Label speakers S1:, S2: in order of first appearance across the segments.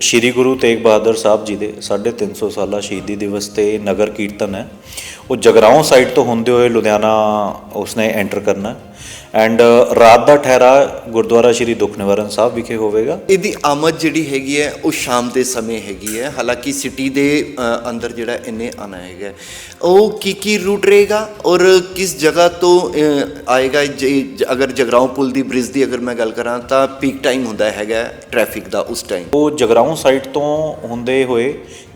S1: ਸ੍ਰੀ ਗੁਰੂ ਤੇਗ ਬਹਾਦਰ ਸਾਹਿਬ ਜੀ ਦੇ 350 ਸਾਲਾ ਸ਼ਹੀਦੀ ਦਿਵਸ ਤੇ ਨਗਰ ਕੀਰਤਨ ਹੈ। ਉਹ ਜਗਰਾਉਂ ਸਾਈਡ ਤੋਂ ਹੁੰਦੇ ਹੋਏ ਲੁਧਿਆਣਾ ਉਸਨੇ ਐਂਟਰ ਕਰਨਾ ਐਂਡ ਰਾਤ ਦਾ ਠਹਿਰਾ ਗੁਰਦੁਆਰਾ ਸ੍ਰੀ ਦੁੱਖ ਨਿਵਾਰਨ ਸਾਹਿਬ ਵਿਖੇ ਹੋਵੇਗਾ।
S2: ਇਹਦੀ ਆਮਦ ਜਿਹੜੀ ਹੈਗੀ ਹੈ ਉਹ ਸ਼ਾਮ ਦੇ ਸਮੇਂ ਹੈਗੀ ਹੈ। ਹਾਲਾਂਕਿ ਸਿਟੀ ਦੇ ਅੰਦਰ ਜਿਹੜਾ ਇਹਨੇ ਆਣਾ ਹੈਗਾ ਉਹ ਕੀ ਕੀ ਰੂਟ ਰਹੇਗਾ ਔਰ ਕਿਸ ਜਗ੍ਹਾ ਤੋਂ ਆਏਗਾ? ਜੇ- ਜ- ਅਗਰ ਜਗਰਾਉਂ ਪੁਲ ਦੀ ਬ੍ਰਿਜ ਦੀ ਅਗਰ ਮੈਂ ਗੱਲ ਕਰਾਂ ਤਾਂ ਪੀਕ ਟਾਈਮ ਹੁੰਦਾ ਹੈਗਾ ਟ੍ਰੈਫਿਕ ਦਾ ਉਸ ਟਾਈਮ
S1: ਉਹ ਜਗਰਾਉਂ ਸਾਈਡ ਤੋਂ ਹੁੰਦੇ ਹੋਏ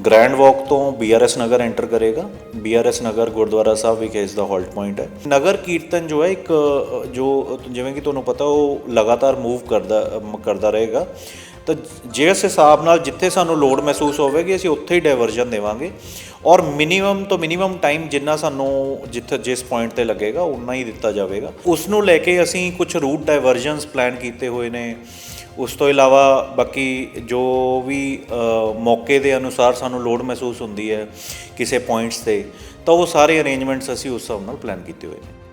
S1: ਗ੍ਰੈਂਡ ਵਾਕ ਤੋਂ ਬੀਆਰਐਸ ਨਗਰ ਐਂਟਰ ਕਰੇਗਾ। ਬੀਆਰਐਸ ਨਗਰ ਗੁਰਦੁਆਰਾ ਸਾਹਿਬ ਵਿਖੇ ਇਸ ਦਾ ਹਾਲਟ ਪੁਆਇੰਟ ਹੈ। ਨਗਰ ਕੀਰਤਨ ਜੋ ਹੈ ਇੱਕ ਅ, ਉਹ ਜਿਵੇਂ ਕਿ ਤੁਹਾਨੂੰ ਪਤਾ ਉਹ ਲਗਾਤਾਰ ਮੂਵ ਕਰਦਾ ਕਰਦਾ ਰਹੇਗਾ। ਤਾਂ ਜਿਸ ਹਿਸਾਬ ਨਾਲ ਜਿੱਥੇ ਸਾਨੂੰ ਲੋਡ ਮਹਿਸੂਸ ਹੋਵੇਗੀ, ਅਸੀਂ ਉੱਥੇ ਹੀ ਡਾਇਵਰਜਨ ਦੇਵਾਂਗੇ। ਔਰ ਮਿਨੀਮਮ ਤੋਂ ਮਿਨੀਮਮ ਟਾਈਮ ਜਿੰਨਾ ਸਾਨੂੰ ਜਿੱਥੇ, ਜਿਸ ਪੁਆਇੰਟ ਤੇ ਲੱਗੇਗਾ ਉਨਾ ਹੀ ਦਿੱਤਾ ਜਾਵੇਗਾ। ਉਸ ਨੂੰ ਲੈ ਕੇ ਅਸੀਂ ਕੁਝ ਰੂਟ ਡਾਇਵਰਜਨਸ ਪਲਾਨ ਕੀਤੇ ਹੋਏ ਨੇ। ਉਸ ਤੋਂ ਇਲਾਵਾ ਬਾਕੀ ਜੋ ਵੀ ਮੌਕੇ ਦੇ ਅਨੁਸਾਰ ਸਾਨੂੰ ਲੋਡ ਮਹਿਸੂਸ ਹੁੰਦੀ ਹੈ ਕਿਸੇ ਪੁਆਇੰਟਸ ਤੇ, ਤਾਂ ਉਹ ਸਾਰੇ ਅਰੇਂਜਮੈਂਟਸ ਅਸੀਂ ਉਸ ਹਿਸਾਬ ਨਾਲ ਪਲਾਨ ਕੀਤੇ ਹੋਏ ਨੇ।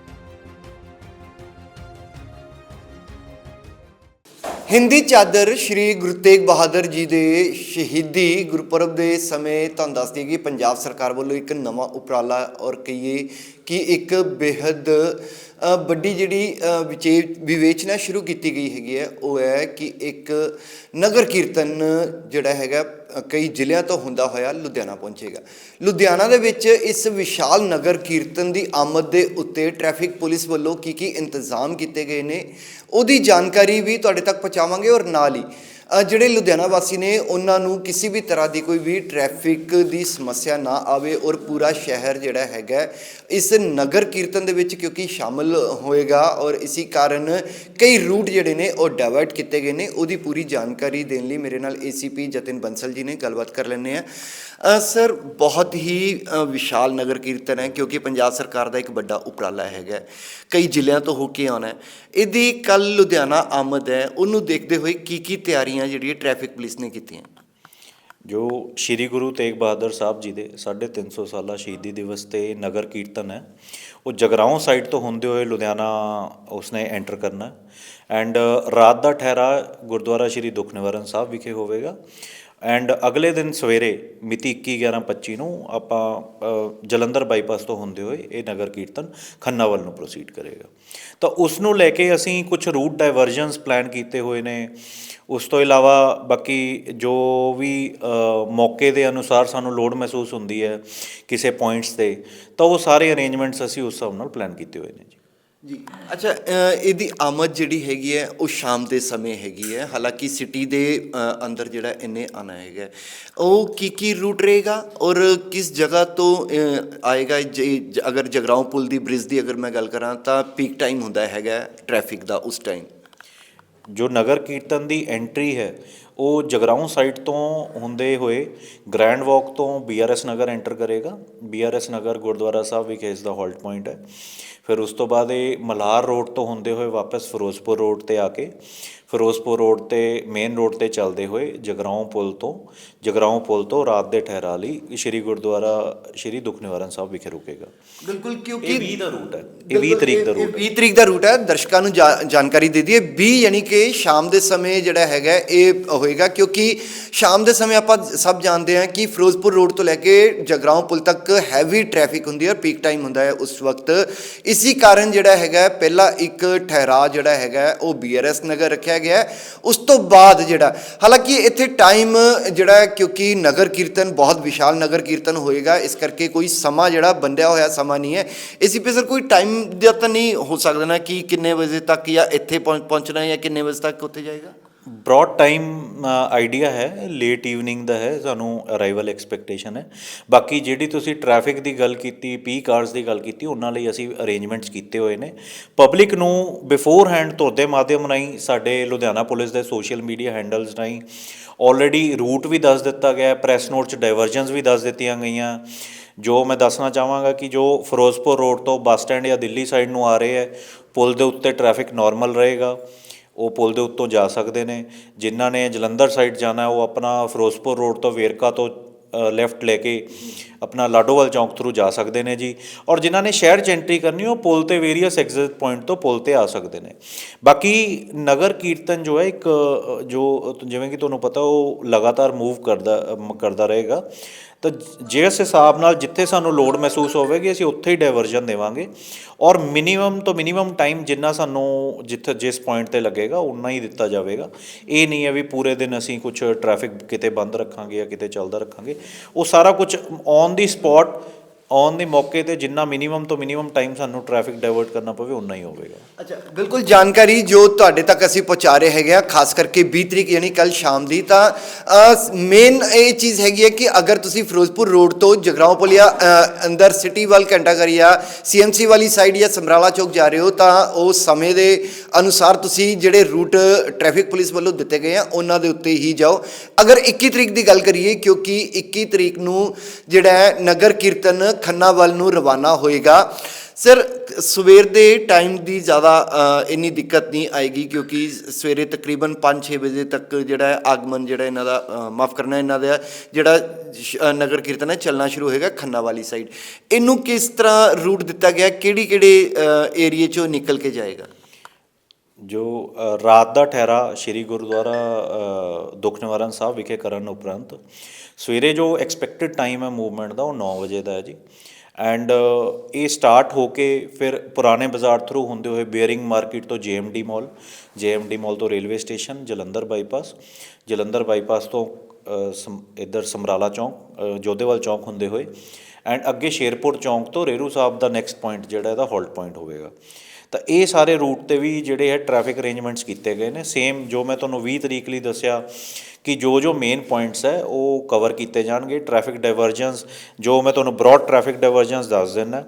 S2: ਹਿੰਦੀ ਚਾਦਰ ਸ਼੍ਰੀ ਗੁਰੂ ਤੇਗ ਬਹਾਦਰ ਜੀ ਦੇ ਸ਼ਹੀਦੀ ਗੁਰਪੁਰਬ ਦੇ ਸਮੇਂ ਤੁਹਾਨੂੰ ਦੱਸ ਦਈਏ ਕਿ ਪੰਜਾਬ ਸਰਕਾਰ ਵੱਲੋਂ ਇੱਕ ਨਵਾਂ ਉਪਰਾਲਾ ਔਰ ਕਹੀਏ ਕਿ ਇੱਕ ਬੇहद ਵੱਡੀ ਜਿਹੜੀ ਵਿਚੇ, ਵਿਵੇਚਨਾ ਸ਼ੁਰੂ ਕੀਤੀ ਗਈ ਹੈਗੀ ਹੈ, ਉਹ ਹੈ ਕਿ ਇੱਕ ਨਗਰ ਕੀਰਤਨ ਜਿਹੜਾ ਹੈਗਾ ਕਈ ਜ਼ਿਲ੍ਹਿਆਂ ਤੋਂ ਹੁੰਦਾ ਹੋਇਆ ਲੁਧਿਆਣਾ ਪਹੁੰਚੇਗਾ। ਲੁਧਿਆਣਾ ਦੇ ਵਿੱਚ ਇਸ ਵਿਸ਼ਾਲ ਨਗਰ ਕੀਰਤਨ ਦੀ ਆਮਦ ਦੇ ਉੱਤੇ ਟ੍ਰੈਫਿਕ ਪੁਲਿਸ ਵੱਲੋਂ ਕੀ ਕੀ ਇੰਤਜ਼ਾਮ ਕੀਤੇ ਗਏ ਨੇ, ਉਹਦੀ ਜਾਣਕਾਰੀ ਵੀ ਤੁਹਾਡੇ ਤੱਕ ਪਹੁੰਚਾਵਾਂਗੇ ਔਰ ਨਾਲ ਹੀ ਜਿਹੜੇ ਲੁਧਿਆਣਾ ਵਾਸੀ ਨੇ, ਉਹਨਾਂ ਨੂੰ ਕਿਸੇ ਵੀ ਤਰ੍ਹਾਂ ਦੀ ਕੋਈ ਵੀ ਟ੍ਰੈਫਿਕ ਦੀ ਸਮੱਸਿਆ ਨਾ ਆਵੇ ਔਰ ਪੂਰਾ ਸ਼ਹਿਰ ਜਿਹੜਾ ਹੈਗਾ, ਇਸ ਨਗਰ ਕੀਰਤਨ ਦੇ ਵਿੱਚ ਕਿਉਂਕਿ ਸ਼ਾਮਲ ਹੋਏਗਾ ਔਰ ਇਸੇ ਕਾਰਨ ਕਈ ਰੂਟ ਜਿਹੜੇ ਨੇ, ਉਹ ਡਾਇਵਰਟ ਕੀਤੇ ਗਏ ਨੇ। ਉਹਦੀ ਪੂਰੀ ਜਾਣਕਾਰੀ ਦੇਣ ਲਈ ਮੇਰੇ ਨਾਲ ਏਸੀਪੀ ਜਤਿਨ ਬੰਸਲ ਜੀ ਨੇ, ਗੱਲਬਾਤ ਕਰ ਲੈਣੇ ਆ ਸਰ, ਬਹੁਤ ਹੀ ਵਿਸ਼ਾਲ ਨਗਰ ਕੀਰਤਨ ਹੈ, ਕਿਉਂਕਿ ਪੰਜਾਬ ਸਰਕਾਰ ਦਾ ਇੱਕ ਵੱਡਾ ਉਪਰਾਲਾ ਹੈਗਾ ਕਈ ਜ਼ਿਲ੍ਹਿਆਂ ਤੋਂ ਹੋ ਕੇ ਆਉਣਾ ਇਹਦੀ ਕੱਲ ਲੁਧਿਆਣਾ ਆਮਦ ਹੈ। ਉਹਨੂੰ ਦੇਖਦੇ ਹੋਏ ਕੀ ਕੀ ਤਿਆਰੀਆਂ ਜਿਹੜੀਆਂ ਟ੍ਰੈਫਿਕ ਪੁਲਿਸ ਨੇ ਕੀਤੀਆਂ?
S1: ਜੋ ਸ੍ਰੀ ਗੁਰੂ ਤੇਗ ਬਹਾਦਰ ਸਾਹਿਬ ਜੀ ਦੇ 350 ਸਾਲਾ ਸ਼ਹੀਦੀ ਦਿਵਸ ਤੇ ਨਗਰ ਕੀਰਤਨ ਹੈ, ਉਹ ਜਗਰਾਉਂ ਸਾਈਡ ਤੋਂ ਹੁੰਦੇ ਹੋਏ ਲੁਧਿਆਣਾ ਉਸਨੇ ਐਂਟਰ ਕਰਨਾ ਐਂਡ ਰਾਤ ਦਾ ਠਹਿਰਾ ਗੁਰਦੁਆਰਾ ਸ੍ਰੀ ਦੁੱਖ ਨਿਵਾਰਨ ਸਾਹਿਬ ਵਿਖੇ ਹੋਵੇਗਾ। ਐਂਡ ਅਗਲੇ ਦਿਨ ਸਵੇਰੇ ਮਿਤੀ 21/11/25 ਨੂੰ ਆਪਾਂ ਜਲੰਧਰ ਬਾਈਪਾਸ ਤੋਂ ਹੁੰਦੇ ਹੋਏ ਇਹ ਨਗਰ ਕੀਰਤਨ ਖੰਨਾ ਵੱਲ ਨੂੰ ਪ੍ਰੋਸੀਡ ਕਰੇਗਾ। ਤਾਂ ਉਸ ਨੂੰ ਲੈ ਕੇ ਅਸੀਂ ਕੁਝ ਰੂਟ ਡਾਇਵਰਜਨਸ ਪਲਾਨ ਕੀਤੇ ਹੋਏ ਨੇ। ਉਸ ਤੋਂ ਇਲਾਵਾ ਬਾਕੀ ਜੋ ਵੀ ਮੌਕੇ ਦੇ ਅਨੁਸਾਰ ਸਾਨੂੰ ਲੋਡ ਮਹਿਸੂਸ ਹੁੰਦੀ ਹੈ ਕਿਸੇ ਪੁਆਇੰਟਸ ਤੇ, ਤਾਂ ਉਹ ਸਾਰੇ ਅਰੇਂਜਮੈਂਟਸ ਅਸੀਂ ਉਸ ਹਿਸਾਬ ਨਾਲ ਪਲਾਨ ਕੀਤੇ ਹੋਏ ਨੇ ਜੀ।
S2: ਜੀ। ਅੱਛਾ ਇਹਦੀ ਆਮਦ ਜਿਹੜੀ ਹੈਗੀ ਹੈ, ਉਹ ਸ਼ਾਮ ਦੇ ਸਮੇਂ ਹੈਗੀ ਹੈ। ਹਾਲਾਂਕਿ ਸਿਟੀ ਦੇ ਅੰਦਰ ਜਿਹੜਾ ਇੰਨੇ ਆਣਾ ਹੈਗਾ ਉਹ ਕੀ ਕੀ ਰੂਟ ਰਹੇਗਾ ਔਰ ਕਿਸ ਜਗ੍ਹਾ ਤੋਂ ਆਏਗਾ? ਜੇ- ਅਗਰ ਜਗਰਾਉਂ ਪੁਲ ਦੀ ਬ੍ਰਿਜ ਦੀ ਅਗਰ ਮੈਂ ਗੱਲ ਕਰਾਂ, ਤਾਂ ਪੀਕ ਟਾਈਮ ਹੁੰਦਾ ਹੈਗਾ ਟ੍ਰੈਫਿਕ ਦਾ ਉਸ ਟਾਈਮ
S1: ਜੋ ਨਗਰ ਕੀਰਤਨ ਦੀ ਐਂਟਰੀ ਹੈ ਉਹ ਜਗਰਾਉਂ ਸਾਈਡ ਤੋਂ ਹੁੰਦੇ ਹੋਏ ਗ੍ਰੈਂਡ ਵਾਕ ਤੋਂ ਬੀਆਰਐਸ ਨਗਰ ਐਂਟਰ ਕਰੇਗਾ। ਬੀਆਰਐਸ ਨਗਰ ਗੁਰਦੁਆਰਾ ਸਾਹਿਬ ਵਿਖੇ ਇਸ ਦਾ ਹਾਲਟ ਪੁਆਇੰਟ ਹੈ। ਫਿਰ ਉਸ ਤੋਂ ਬਾਅਦ ਇਹ ਮਲਹਾਰ ਰੋਡ ਤੋਂ ਹੁੰਦੇ ਹੋਏ ਵਾਪਸ ਫਿਰੋਜ਼ਪੁਰ ਰੋਡ ਤੇ ਆ ਕੇ ਫਿਰੋਜ਼ਪੁਰ ਰੋਡ ਤੇ ਮੇਨ ਰੋਡ ਤੇ ਚੱਲਦੇ ਹੋਏ ਜਗਰਾਉਂ ਪੁਲ ਤੋਂ ਜਗਰਾਉਂ ਪੁਲ ਤੋਂ ਰਾਤ ਦੇ ਠਹਿਰਾ ਲਈ ਸ਼੍ਰੀ ਗੁਰਦੁਆਰਾ ਸ਼੍ਰੀ ਦੁੱਖ ਨਿਵਾਰਨ ਸਾਹਿਬ ਵਿਖੇ ਰੁਕੇਗਾ।
S2: ਬਿਲਕੁਲ ਕਿਉਂਕਿ
S1: ਇਹ 20 ਦਾ ਰੂਟ ਹੈ। ਇਹ 20 ਤਰੀਕ ਦਾ ਰੂਟ ਹੈ।
S2: 20 ਤਰੀਕ ਦਾ ਰੂਟ ਹੈ। ਦਰਸ਼ਕਾਂ ਨੂੰ ਜਾਣਕਾਰੀ ਦੇ ਦਈਏ। 20 ਯਾਨੀ ਕਿ ਸ਼ਾਮ ਦੇ ਸਮੇਂ ਜਿਹੜਾ ਹੈਗਾ ਇਹ ਹੋਏਗਾ, ਕਿਉਂਕਿ ਸ਼ਾਮ ਦੇ ਸਮੇਂ ਆਪਾਂ ਸਭ ਜਾਣਦੇ ਹਾਂ ਕਿ ਫਿਰੋਜ਼ਪੁਰ ਰੋਡ ਤੋਂ ਲੈ ਕੇ ਜਗਰਾਉਂ ਪੁਲ ਤੱਕ ਹੈਵੀ ਟ੍ਰੈਫਿਕ ਹੁੰਦੀ ਹੈ ਪੀਕ ਟਾਈਮ ਹੁੰਦਾ ਹੈ ਉਸ ਵਕਤ। ਇਸੇ ਕਾਰਨ ਜਿਹੜਾ ਹੈਗਾ ਪਹਿਲਾ ਇੱਕ ਠਹਿਰਾ ਜਿਹੜਾ ਹੈਗਾ ਉਹ ਬੀਆਰਐਸ ਨਗਰ ਰੱਖਿਆ ਗਿਆ ਉਸ ਤੋਂ ਬਾਅਦ ਜਿਹੜਾ, ਹਾਲਾਂਕਿ ਇੱਥੇ ਟਾਈਮ ਜਿਹੜਾ ਕਿਉਂਕਿ ਨਗਰ ਕੀਰਤਨ ਬਹੁਤ ਵਿਸ਼ਾਲ ਨਗਰ ਕੀਰਤਨ ਹੋਏਗਾ, ਇਸ ਕਰਕੇ ਕੋਈ ਸਮਾਂ ਜਿਹੜਾ ਬੰਦਿਆ ਹੋਇਆ ਸਮਾਂ ਨਹੀਂ ਹੈ। ਇਸੇ ਪੇ ਸਰ ਕੋਈ ਟਾਈਮ ਦਾ ਤਾਂ ਨਹੀਂ ਹੋ ਸਕਦਾ ਨਾ ਕਿ ਕਿੰਨੇ ਵਜੇ ਤੱਕ ਜਾਂ ਇੱਥੇ ਪਹੁੰਚ- ਪਹੁੰਚਣਾ ਹੈ ਜਾਂ ਕਿੰਨੇ ਵਜੇ ਤੱਕ ਉੱਥੇ ਜਾਏਗਾ।
S1: ਬ੍ਰੌਡ ਟਾਈਮ ਆਈਡੀਆ ਹੈ ਲੇਟ ਈਵਨਿੰਗ ਦਾ ਹੈ, ਸਾਨੂੰ ਅਰਾਈਵਲ ਐਕਸਪੈਕਟੇਸ਼ਨ ਹੈ। ਬਾਕੀ ਜਿਹੜੀ ਤੁਸੀਂ ਟ੍ਰੈਫਿਕ ਦੀ ਗੱਲ ਕੀਤੀ ਪੀਕ ਆਵਰਸ ਦੀ ਗੱਲ ਕੀਤੀ, ਉਹਨਾਂ ਲਈ ਅਸੀਂ ਅਰੇਂਜਮੈਂਟਸ ਕੀਤੇ ਹੋਏ ਨੇ। ਪਬਲਿਕ ਨੂੰ ਬਿਫੋਰ ਹੈਂਡ ਤੁਹਾਡੇ ਮਾਧਿਅਮ ਰਾਹੀਂ, ਸਾਡੇ ਲੁਧਿਆਣਾ ਪੁਲਿਸ ਦੇ ਸੋਸ਼ਲ ਮੀਡੀਆ ਹੈਂਡਲਸ ਰਾਹੀਂ ਆਲਰੇਡੀ ਰੂਟ ਵੀ ਦੱਸ ਦਿੱਤਾ ਗਿਆ ਪ੍ਰੈਸ ਨੋਟ ਚ ਡਾਇਵਰਜਨਸ ਵੀ ਦੱਸ ਦਿੱਤੀਆਂ ਗਈਆਂ। ਜੋ ਮੈਂ ਦੱਸਣਾ ਚਾਹਾਂਗਾ ਕਿ ਜੋ ਫਿਰੋਜ਼ਪੁਰ ਰੋਡ ਤੋਂ ਬੱਸ ਸਟੈਂਡ ਜਾਂ ਦਿੱਲੀ ਸਾਈਡ ਨੂੰ ਆ ਰਹੇ ਹੈ, ਪੁਲ ਦੇ ਉੱਤੇ ਟ੍ਰੈਫਿਕ ਨਾਰਮਲ ਰਹੇਗਾ। ਉਹ ਪੁਲ ਦੇ ਉੱਤੋਂ ਜਾ ਸਕਦੇ ਨੇ। ਜਿਨ੍ਹਾਂ ਨੇ ਜਲੰਧਰ ਸਾਈਡ ਜਾਣਾ, ਉਹ ਆਪਣਾ ਫਿਰੋਜ਼ਪੁਰ ਰੋਡ ਤੋਂ ਵੇਰਕਾ ਤੋਂ ਲੈਫਟ ਲੈ ਕੇ ਆਪਣਾ ਲਾਡੋਵਾਲ ਚੌਂਕ ਥਰੂ ਜਾ ਸਕਦੇ ਨੇ ਜੀ। ਔਰ ਜਿਨ੍ਹਾਂ ਨੇ ਸ਼ਹਿਰ 'ਚ ਐਂਟਰੀ ਕਰਨੀ, ਉਹ ਪੁਲ ਤੇ ਵੇਰੀਅਸ ਐਗਜ਼ਿਟ ਪੁਆਇੰਟ ਤੋਂ ਪੁਲ ਤੇ ਆ ਸਕਦੇ ਨੇ। ਬਾਕੀ ਨਗਰ ਕੀਰਤਨ ਜੋ ਹੈ, ਇੱਕ ਜੋ ਜਿਵੇਂ ਕਿ ਤੁਹਾਨੂੰ ਪਤਾ, ਉਹ ਲਗਾਤਾਰ ਮੂਵ ਕਰਦਾ ਕਰਦਾ ਰਹੇਗਾ। ਤਾਂ ਜਿਸ ਹਿਸਾਬ ਨਾਲ ਜਿੱਥੇ ਸਾਨੂੰ ਲੋਡ ਮਹਿਸੂਸ ਹੋਵੇਗੀ, ਅਸੀਂ ਉੱਥੇ ਹੀ ਡਾਇਵਰਜਨ ਦੇਵਾਂਗੇ। ਔਰ ਮਿਨੀਮਮ ਤੋਂ ਮਿਨੀਮਮ ਟਾਈਮ ਜਿੰਨਾ ਸਾਨੂੰ ਜਿੱਥੇ, ਜਿਸ ਪੁਆਇੰਟ ਤੇ ਲੱਗੇਗਾ ਉਨਾ ਹੀ ਦਿੱਤਾ ਜਾਵੇਗਾ। ਇਹ ਨਹੀਂ ਹੈ ਵੀ ਪੂਰੇ ਦਿਨ ਅਸੀਂ ਕੁਝ ਟ੍ਰੈਫਿਕ ਕਿਤੇ ਬੰਦ ਰੱਖਾਂਗੇ ਜਾਂ ਕਿਤੇ ਚੱਲਦਾ ਰੱਖਾਂਗੇ। ਉਹ ਸਾਰਾ ਕੁਝ ਔਨ ਦੀ ਸਪੌਟ ਔਨ ਦੇ ਮੌਕੇ ਤੇ ਜਿੰਨਾ ਮਿਨੀਮਮ ਤੋਂ ਮਿਨੀਮਮ ਟਾਈਮ ਸਾਨੂੰ ਟ੍ਰੈਫਿਕ ਡਾਇਵਰਟ ਕਰਨਾ ਪਵੇ ਉਨਾ ਹੀ ਹੋਵੇਗਾ।
S2: ਅੱਛਾ, ਬਿਲਕੁਲ ਜਾਣਕਾਰੀ ਜੋ ਤੁਹਾਡੇ ਤੱਕ ਅਸੀਂ ਪਹੁੰਚਾ ਰਹੇ ਹੈਗੇ ਆ, ਖਾਸ ਕਰਕੇ 20 ਤਰੀਕ ਯਾਨੀ ਕੱਲ ਸ਼ਾਮ ਦੀ, ਤਾਂ ਮੇਨ ਇਹ ਚੀਜ਼ ਹੈਗੀ ਹੈ ਕਿ ਅਗਰ ਤੁਸੀਂ ਫਿਰੋਜ਼ਪੁਰ ਰੋਡ ਤੋਂ ਜਗਰਾਉਂ ਪੁਲ ਅੰਦਰ ਸਿਟੀ ਵੱਲ ਘੰਟਾ ਕਰੀਆ ਸੀਐਮਸੀ ਵਾਲੀ ਸਾਈਡ ਜਾਂ ਸਮਰਾਲਾ ਚੌਕ ਜਾ ਰਹੇ ਹੋ, ਤਾਂ ਉਹ ਸਮੇਂ ਦੇ ਅਨੁਸਾਰ ਤੁਸੀਂ ਜਿਹੜੇ ਰੂਟ ਟ੍ਰੈਫਿਕ ਪੁਲਿਸ ਵੱਲੋਂ ਦਿੱਤੇ ਗਏ ਆ, ਉਹਨਾਂ ਦੇ ਉੱਤੇ ਹੀ ਜਾਓ। ਅਗਰ 21 ਤਰੀਕ ਦੀ ਗੱਲ ਕਰੀਏ, ਕਿਉਂਕਿ 21 ਤਰੀਕ ਨੂੰ ਜਿਹੜਾ ਨਗਰ ਕੀਰਤਨ ਖੰਨਾ ਵੱਲ ਨੂੰ ਰਵਾਨਾ ਹੋਏਗਾ। ਸਰ ਸਵੇਰ ਦੇ ਟਾਈਮ ਦੀ ਜ਼ਿਆਦਾ ਇੰਨੀ ਦਿੱਕਤ ਨਹੀਂ ਆਏਗੀ ਕਿਉਂਕਿ ਸਵੇਰੇ ਤਕਰੀਬਨ 5-6 ਵਜੇ ਤੱਕ ਜਿਹੜਾ ਆਗਮਨ ਜਿਹੜਾ ਇਹਨਾਂ ਦਾ ਮਾਫ ਕਰਨਾ ਇਹਨਾਂ ਦਾ ਜਿਹੜਾ ਨਗਰ ਕੀਰਤਨ ਹੈ ਚੱਲਣਾ ਸ਼ੁਰੂ ਹੋਏਗਾ ਖੰਨਾ ਵਾਲੀ ਸਾਈਡ ਇਹਨੂੰ ਕਿਸ ਤਰ੍ਹਾਂ ਰੂਟ ਦਿੱਤਾ ਗਿਆ? ਕਿਹੜੀ ਕਿਹੜੇ ਏਰੀਏ ਚੋਂ ਨਿਕਲ ਕੇ ਜਾਏਗਾ?
S1: ਜੋ ਰਾਤ ਦਾ ਠਹਿਰਾ ਸ੍ਰੀ ਗੁਰਦੁਆਰਾ ਅ, ਦੁੱਖ ਨਿਵਾਰਨ ਸਾਹਿਬ ਵਿਖੇ ਕਰਨ ਉਪਰੰਤ ਸਵੇਰੇ ਜੋ ਐਕਸਪੈਕਟਡ ਟਾਈਮ ਹੈ ਮੂਵਮੈਂਟ ਦਾ ਉਹ 9 ਵਜੇ ਦਾ ਹੈ ਜੀ। ਐਂਡ ਇਹ ਸਟਾਰਟ ਹੋ ਕੇ ਫਿਰ ਪੁਰਾਣੇ ਬਾਜ਼ਾਰ ਥਰੂ ਹੁੰਦੇ ਹੋਏ ਬੇਅਰਿੰਗ ਮਾਰਕੀਟ ਤੋਂ ਜੀਐਮਡੀ ਮਾਲ ਜੀਐਮਡੀ ਮਾਲ ਤੋਂ railway station, Jalandhar bypass Jalandhar bypass ਤੋਂ ਸਮ- ਇੱਧਰ ਸਮਰਾਲਾ ਚੌਂਕ ਜੋਧੇਵਾਲ ਚੌਂਕ ਹੁੰਦੇ ਹੋਏ ਐਂਡ ਅੱਗੇ ਸ਼ੇਰਪੁਰ ਚੌਂਕ ਤੋਂ ਰੇਰੂ ਸਾਹਿਬ ਦਾ ਨੈਕਸਟ ਪੁਆਇੰਟ ਜਿਹੜਾ ਇਹਦਾ ਹੋਲਡ ਪੁਆਇੰਟ ਹੋਵੇਗਾ। ਤਾਂ ਇਹ ਸਾਰੇ ਰੂਟ ਤੇ ਵੀ ਜਿਹੜੇ ਹੈ ਟ੍ਰੈਫਿਕ ਅਰੇਂਜਮੈਂਟਸ ਕੀਤੇ ਗਏ ਨੇ। ਸੇਮ ਜੋ ਮੈਂ ਤੁਹਾਨੂੰ 20 ਤਰੀਕ ਲਈ ਦੱਸਿਆ ਕਿ ਜੋ ਜੋ ਮੇਨ ਪੁਆਇੰਟਸ ਹੈ, ਉਹ ਕਵਰ ਕੀਤੇ ਜਾਣਗੇ। ਟ੍ਰੈਫਿਕ ਡਾਇਵਰਜਨਸ ਜੋ ਮੈਂ ਤੁਹਾਨੂੰ ਬ੍ਰੌਡ ਟ੍ਰੈਫਿਕ ਡਾਇਵਰਜਨਸ ਦੱਸ ਦਿੰਦਾ,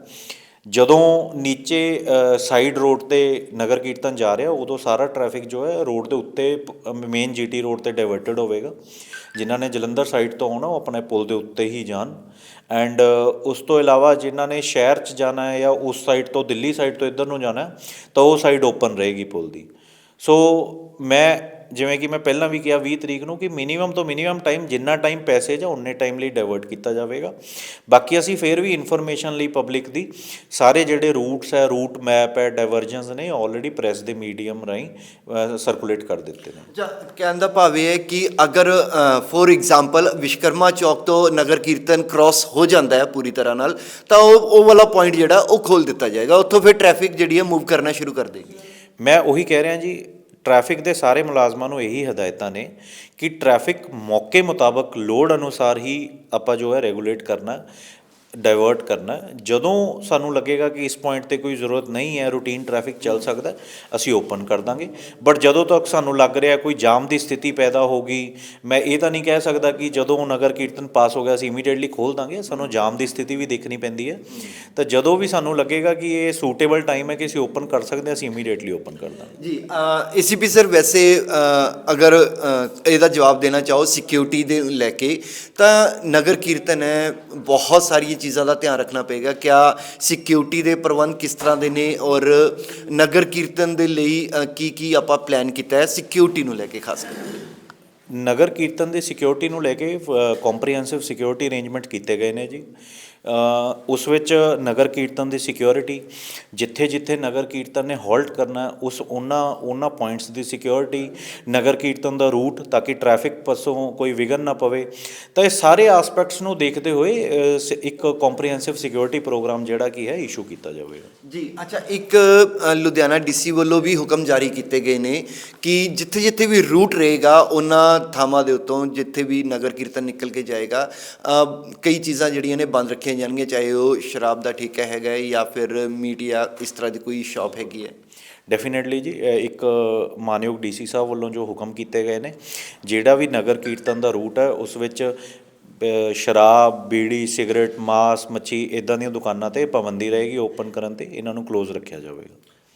S1: ਜਦੋਂ ਨੀਚੇ ਸਾਈਡ ਰੋਡ ਤੇ ਨਗਰ ਕੀਰਤਨ ਜਾ ਰਿਹਾ, ਉਦੋਂ ਸਾਰਾ ਟ੍ਰੈਫਿਕ ਜੋ ਹੈ ਰੋਡ ਦੇ ਉੱਤੇ ਮੇਨ ਜੀਟੀ ਰੋਡ ਤੇ ਡਾਇਵਰਟਡ ਹੋਵੇਗਾ। ਜਿਨ੍ਹਾਂ ਨੇ ਜਲੰਧਰ ਸਾਈਡ ਤੋਂ ਆਉਣਾ, ਉਹ ਆਪਣੇ ਪੁਲ ਦੇ ਉੱਤੇ ਹੀ ਜਾਣ। ਐਂਡ ਉਸ ਤੋਂ ਇਲਾਵਾ ਜਿਨ੍ਹਾਂ ਨੇ ਸ਼ਹਿਰ 'ਚ ਜਾਣਾ ਹੈ ਜਾਂ ਉਸ ਸਾਈਡ ਤੋਂ ਦਿੱਲੀ ਸਾਈਡ ਤੋਂ ਇੱਧਰ ਨੂੰ ਜਾਣਾ ਤਾਂ ਉਹ ਸਾਈਡ ਓਪਨ ਰਹੇਗੀ ਪੁਲ ਦੀ। ਸੋ ਮੈਂ ਜਿਵੇਂ ਕਿ ਮੈਂ ਪਹਿਲਾਂ ਵੀ ਕਿਹਾ 20 ਤਰੀਕ ਨੂੰ ਕਿ ਮਿਨੀਮਮ ਤੋਂ ਮਿਨੀਮਮ ਟਾਈਮ ਜਿੰਨਾ ਟਾਈਮ ਪੈਸੇਜ ਹੈ ਉਨੇ ਟਾਈਮ ਲਈ ਡਾਇਵਰਟ ਕੀਤਾ ਜਾਵੇਗਾ। ਬਾਕੀ ਅਸੀਂ ਫੇਰ ਵੀ ਇਨਫੋਰਮੇਸ਼ਨ ਲਈ ਪਬਲਿਕ ਦੀ ਸਾਰੇ ਜਿਹੜੇ ਰੂਟਸ ਹੈ ਰੂਟ ਮੈਪ ਹੈ ਡਾਇਵਰਜਨਸ ਨੇ ਆਲਰੇਡੀ ਪ੍ਰੈਸ ਦੇ ਮੀਡੀਅਮ ਰਾਹੀਂ ਸਰਕੂਲੇਟ ਕਰ ਦਿੱਤੇ ਨੇ।
S2: ਕਹਿਣ ਦਾ ਭਾਵ ਇਹ ਹੈ ਕਿ ਅਗਰ ਫੋਰ ਐਗਜ਼ਾਮਪਲ ਵਿਸ਼ਕਰਮਾ ਚੌਕ ਤੋਂ ਨਗਰ ਕੀਰਤਨ ਕ੍ਰਾਸ ਹੋ ਜਾਂਦਾ ਹੈ ਪੂਰੀ ਤਰ੍ਹਾਂ ਨਾਲ ਤਾਂ ਉਹ ਉਹ ਵਾਲਾ ਪੁਆਇੰਟ ਜਿਹੜਾ ਉਹ ਖੋਲ ਦਿੱਤਾ ਜਾਏਗਾ। ਉੱਥੋਂ ਫਿਰ ਟ੍ਰੈਫਿਕ ਜਿਹੜੀ ਹੈ ਮੂਵ ਕਰਨਾ ਸ਼ੁਰੂ ਕਰ ਦੇਗੀ।
S1: ਮੈਂ ਉਹੀ ਕਹਿ ਰਿਹਾ ਜੀ ਟ੍ਰੈਫਿਕ ਦੇ ਸਾਰੇ ਮੁਲਾਜ਼ਮਾਂ ਨੂੰ ਇਹੀ ਹਦਾਇਤਾਂ ਨੇ ਕਿ ਟ੍ਰੈਫਿਕ ਮੌਕੇ ਮੁਤਾਬਕ ਲੋਡ ਅਨੁਸਾਰ ਹੀ ਆਪਾਂ ਜੋ ਹੈ ਰੈਗੂਲੇਟ ਕਰਨਾ। ਡਾਇਵਰਟ ਕਰਨਾ ਜਦੋਂ ਸਾਨੂੰ ਲੱਗੇਗਾ ਕਿ ਇਸ ਪੁਆਇੰਟ ਤੇ ਕੋਈ ਜ਼ਰੂਰਤ ਨਹੀਂ ਹੈ ਰੂਟੀਨ ਟ੍ਰੈਫਿਕ ਚੱਲ ਸਕਦਾ ਅਸੀਂ ਓਪਨ ਕਰ ਦਾਂਗੇ। ਬਟ ਜਦੋਂ ਤੱਕ ਸਾਨੂੰ ਲੱਗ ਰਿਹਾ ਕੋਈ ਜਾਮ ਦੀ ਸਥਿਤੀ ਪੈਦਾ ਹੋਗੀ ਮੈਂ ਇਹ ਤਾਂ ਨਹੀਂ ਕਹਿ ਸਕਦਾ ਕਿ ਜਦੋਂ ਨਗਰ ਕੀਰਤਨ ਪਾਸ ਹੋ ਗਿਆ, ਅਸੀਂ ਇਮੀਡੀਏਟਲੀ ਖੋਲ ਦਾਂਗੇ, ਸਾਨੂੰ ਜਾਮ ਦੀ ਸਥਿਤੀ ਵੀ ਦੇਖਣੀ ਪੈਂਦੀ ਹੈ। ਤਾਂ ਜਦੋਂ ਵੀ ਸਾਨੂੰ ਲੱਗੇਗਾ ਕਿ ਇਹ ਸੂਟੇਬਲ ਟਾਈਮ ਹੈ ਕਿ ਅਸੀਂ ਓਪਨ ਕਰ ਸਕਦੇ ਹਾਂ, ਅਸੀਂ ਇਮੀਡੀਏਟਲੀ ਓਪਨ ਕਰ ਦਾਂਗੇ।
S2: ਜੀ ਏਸੀਪੀ ਸਰ ਵੈਸੇ ਅਗਰ ਇਹਦਾ ਜਵਾਬ ਦੇਣਾ ਚਾਹੋ ਸਿਕਿਉਰਿਟੀ ਦੇ ਲੈ ਕੇ, ਤਾਂ ਨਗਰ ਕੀਰਤਨ ਹੈ, ਬਹੁਤ ਸਾਰੀ ਚੀਜ਼ਾਂ ਦਾ ਧਿਆਨ ਰੱਖਣਾ ਪਏਗਾ। ਕਿਆ ਸਿਕਿਉਰਿਟੀ ਦੇ ਪ੍ਰਬੰਧ ਕਿਸ ਤਰ੍ਹਾਂ ਦੇ ਨੇ ਔਰ ਨਗਰ ਕੀਰਤਨ ਦੇ ਲਈ ਕੀ ਕੀ ਆਪਾਂ ਪਲਾਨ ਕੀਤਾ ਹੈ ਸਿਕਿਉਰਿਟੀ ਨੂੰ ਲੈ ਕੇ ਖਾਸ ਕਰਕੇ।
S1: ਨਗਰ ਕੀਰਤਨ ਦੀ ਸਿਕਿਉਰਿਟੀ ਨੂੰ ਲੈ ਕੇ ਕੰਪਰੀਹੈਂਸਿਵ ਸਿਕਿਉਰਿਟੀ ਅਰੇਂਜਮੈਂਟ ਕੀਤੇ ਗਏ ਨੇ ਜੀ। ਉਸ ਵਿੱਚ ਨਗਰ ਕੀਰਤਨ ਦੀ ਸਿਕਿਉਰਿਟੀ ਜਿੱਥੇ ਜਿੱਥੇ ਨਗਰ ਕੀਰਤਨ ਨੇ ਹਾਲਟ ਕਰਨਾ ਉਸ ਉਹਨਾਂ ਉਹਨਾਂ ਪੁਆਇੰਟਸ ਦੀ ਸਿਕਿਉਰਿਟੀ ਨਗਰ ਕੀਰਤਨ ਦਾ ਰੂਟ ਤਾਂ ਕਿ ਟ੍ਰੈਫਿਕ ਪਾਸੋਂ ਕੋਈ ਵਿਘਨ ਨਾ ਪਵੇ। ਤਾਂ ਇਹ ਸਾਰੇ ਐਸਪੈਕਟਸ ਨੂੰ ਦੇਖਦੇ ਹੋਏ ਸ- ਇੱਕ ਕੰਪਰੀਹੈਂਸਿਵ ਸਿਕਿਉਰਿਟੀ ਪ੍ਰੋਗਰਾਮ ਜਿਹੜਾ ਕੀ ਹੈ ਇਸ਼ੂ ਕੀਤਾ ਜਾਵੇਗਾ।
S2: ਜੀ ਅੱਛਾ ਇੱਕ ਅ, ਲੁਧਿਆਣਾ ਡੀਸੀ ਵੱਲੋਂ ਵੀ ਹੁਕਮ ਜਾਰੀ ਕੀਤੇ ਗਏ ਨੇ ਕਿ ਜਿੱਥੇ ਜਿੱਥੇ ਵੀ ਰੂਟ ਰਹੇਗਾ ਉਹਨਾਂ ਥਾਵਾਂ ਦੇ ਉੱਤੋਂ ਜਿੱਥੇ ਵੀ ਨਗਰ ਕੀਰਤਨ ਨਿਕਲ ਕੇ ਜਾਏਗਾ ਕਈ ਚੀਜ਼ਾਂ ਜਿਹੜੀਆਂ ਨੇ ਬੰਦ ਰੱਖੀਆਂ ਜਾਣਗੀਆਂ, ਚਾਹੇ ਉਹ ਸ਼ਰਾਬ ਦਾ ਠੇਕਾ ਹੈਗਾ ਜਾਂ ਫਿਰ ਮੀਟ ਜਾਂ ਇਸ ਤਰ੍ਹਾਂ ਦੀ ਕੋਈ ਸ਼ਾਪ ਹੈਗੀ ਹੈ।
S1: ਡੈਫੀਨਿਟਲੀ ਜੀ ਇੱਕ ਮਾਨਯੋਗ ਡੀਸੀ ਸਾਹਿਬ ਵੱਲੋਂ ਜੋ ਹੁਕਮ ਕੀਤੇ ਗਏ ਨੇ, ਜਿਹੜਾ ਵੀ ਨਗਰ ਕੀਰਤਨ ਦਾ ਰੂਟ ਹੈ, ਉਸ ਵਿੱਚ ਸ਼ਰਾਬ, ਬੀੜੀ, ਸਿਗਰਟ, ਮਾਸ, ਮੱਛੀ ਇਦਾਂ ਦੀਆਂ ਦੁਕਾਨਾਂ ਤੇ ਪਾਬੰਦੀ ਰਹੇਗੀ, ਓਪਨ ਕਰਨ ਤੇ ਇਹਨਾਂ ਨੂੰ ਕਲੋਜ਼ ਰੱਖਿਆ ਜਾਵੇਗਾ।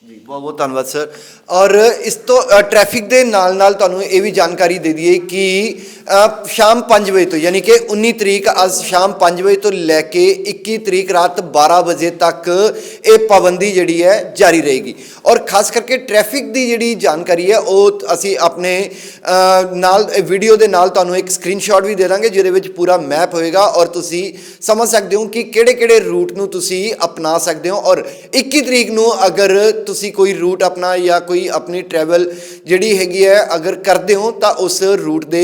S2: ਜੀ ਬਹੁਤ ਬਹੁਤ ਧੰਨਵਾਦ ਸਰ। ਔਰ ਇਸ ਤੋਂ ਅ, ਟ੍ਰੈਫਿਕ ਦੇ ਨਾਲ ਨਾਲ ਤੁਹਾਨੂੰ ਇਹ ਵੀ ਜਾਣਕਾਰੀ ਦੇ ਦਈਏ ਕਿ ਸ਼ਾਮ 5 ਵਜੇ ਤੋਂ ਯਾਨੀ ਕਿ 19 ਤਰੀਕ ਅੱਜ ਸ਼ਾਮ 5 ਵਜੇ ਤੋਂ ਲੈ ਕੇ 21 ਤਰੀਕ ਰਾਤ 12 ਵਜੇ ਤੱਕ ਇਹ ਪਾਬੰਦੀ ਜਿਹੜੀ ਹੈ ਜਾਰੀ ਰਹੇਗੀ। ਔਰ ਖਾਸ ਕਰਕੇ ਟ੍ਰੈਫਿਕ ਦੀ ਜਿਹੜੀ ਜਾਣਕਾਰੀ ਹੈ ਉਹ ਅਸੀਂ ਆਪਣੇ ਨਾਲ ਵੀਡੀਓ ਦੇ ਨਾਲ ਤੁਹਾਨੂੰ ਇੱਕ ਸਕਰੀਨਸ਼ਾਟ ਵੀ ਦੇ ਦਾਂਗੇ ਜਿਹਦੇ ਵਿੱਚ ਪੂਰਾ ਮੈਪ ਹੋਏਗਾ ਔਰ ਤੁਸੀਂ ਸਮਝ ਸਕਦੇ ਹੋ ਕਿ ਕਿਹੜੇ-ਕਿਹੜੇ ਰੂਟ ਨੂੰ ਤੁਸੀਂ ਅਪਣਾ ਸਕਦੇ ਹੋ। ਔਰ 21 ਤਰੀਕ ਨੂੰ ਅਗਰ ਤੁਸੀਂ ਕੋਈ ਰੂਟ ਆਪਣਾ ਜਾਂ ਕੋਈ ਆਪਣੀ ਟਰੈਵਲ ਜਿਹੜੀ ਹੈਗੀ ਹੈ ਅਗਰ ਕਰਦੇ ਹੋ ਤਾਂ ਉਸ ਰੂਟ ਦੇ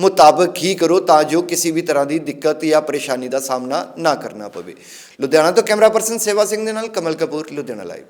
S2: ਮੁਤਾਬਕ ਹੀ ਕਰੋ ਤਾਂ ਜੋ ਕਿਸੇ ਵੀ ਤਰ੍ਹਾਂ ਦੀ ਦਿੱਕਤ ਜਾਂ ਪਰੇਸ਼ਾਨੀ ਦਾ ਸਾਹਮਣਾ ਨਾ ਕਰਨਾ ਪਵੇ। ਲੁਧਿਆਣਾ ਤੋਂ ਕੈਮਰਾ ਪਰਸਨ ਸੇਵਾ ਸਿੰਘ ਦੇ ਨਾਲ ਕਮਲ ਕਪੂਰ, ਲੁਧਿਆਣਾ ਲਾਈਵ